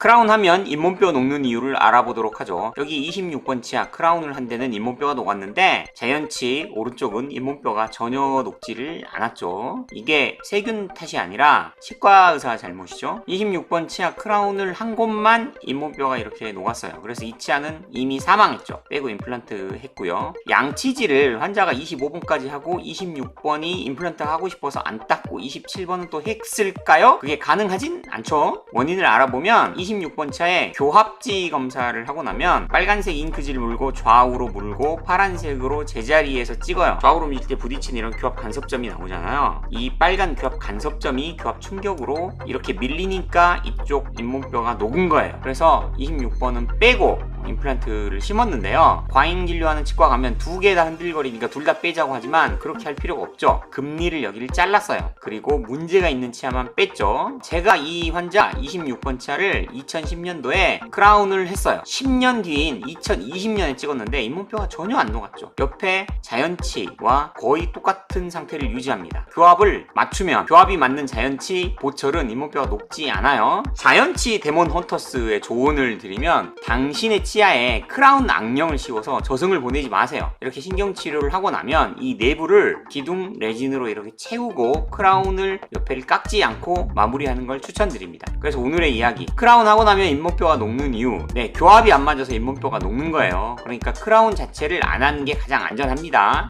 크라운 하면 잇몸뼈 녹는 이유를 알아보도록 하죠. 여기 26번 치아 크라운을 한 데는 잇몸뼈가 녹았는데 자연치 오른쪽은 잇몸뼈가 전혀 녹지를 않았죠. 이게 세균 탓이 아니라 치과 의사 잘못이죠. 26번 치아 크라운을 한 곳만 잇몸뼈가 이렇게 녹았어요. 그래서 이 치아는 이미 사망했죠. 빼고 임플란트 했고요. 양치질을 환자가 25번까지 하고 26번이 임플란트 하고 싶어서 안 닦고 27번은 또 했을까요? 그게 가능하진 않죠. 원인을 알아보면 26번 차에 교합지 검사를 하고 나면 빨간색 잉크질 물고 좌우로 물고 파란색으로 제자리에서 찍어요. 좌우로 밀 때 부딪힌 이런 교합 간섭점이 나오잖아요. 이 빨간 교합 간섭점이 교합 충격으로 이렇게 밀리니까 이쪽 잇몸뼈가 녹은 거예요. 그래서 26번은 빼고 임플란트를 심었는데요. 과잉 진료하는 치과 가면 두 개 다 흔들거리니까 둘 다 빼자고 하지만 그렇게 할 필요가 없죠. 금리를 여기를 잘랐어요. 그리고 문제가 있는 치아만 뺐죠. 제가 이 환자 26번 치아를 2010년도에 크라운을 했어요. 10년 뒤인 2020년에 찍었는데 잇몸뼈가 전혀 안 녹았죠. 옆에 자연치와 거의 똑같은 상태를 유지합니다. 교합을 맞추면 교합이 맞는 자연치 보철은 잇몸뼈가 녹지 않아요. 자연치 데몬 헌터스의 조언을 드리면 당신의 치아에 크라운 악령을 씌워서 저승을 보내지 마세요. 이렇게 신경 치료를 하고 나면 이 내부를 기둥 레진으로 이렇게 채우고 크라운을 옆에를 깎지 않고 마무리하는 걸 추천드립니다. 그래서 오늘의 이야기 크라운 하고 나면 잇몸뼈가 녹는 이유 네 교합이 안 맞아서 잇몸뼈가 녹는 거예요. 그러니까 크라운 자체를 안 하는 게 가장 안전합니다.